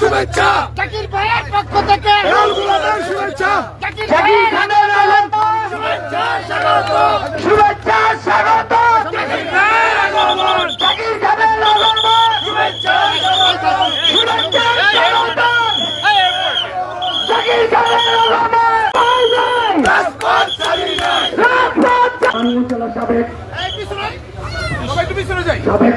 শুভেচ্ছা। জাকির ভাইয়ের পক্ষ থেকে। হেলাল গুলামের শুভেচ্ছা। জাকির ভাইয়ের শুভেচ্ছা স্বাগত। শুভেচ্ছা স্বাগত। জাকির ভাইয়ের আগমন। জাকির ভাইয়ের আগমন। শুভেচ্ছা স্বাগত। শুভেচ্ছা স্বাগত। জাকির ভাইয়ের আগমন। Bye bye. রাজপথ ছাড়ি নাই। রাজপথ উপজেলা সাবেক সাবেক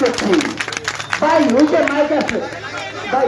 করছি ভাই নিচে মাইক আছে ভাই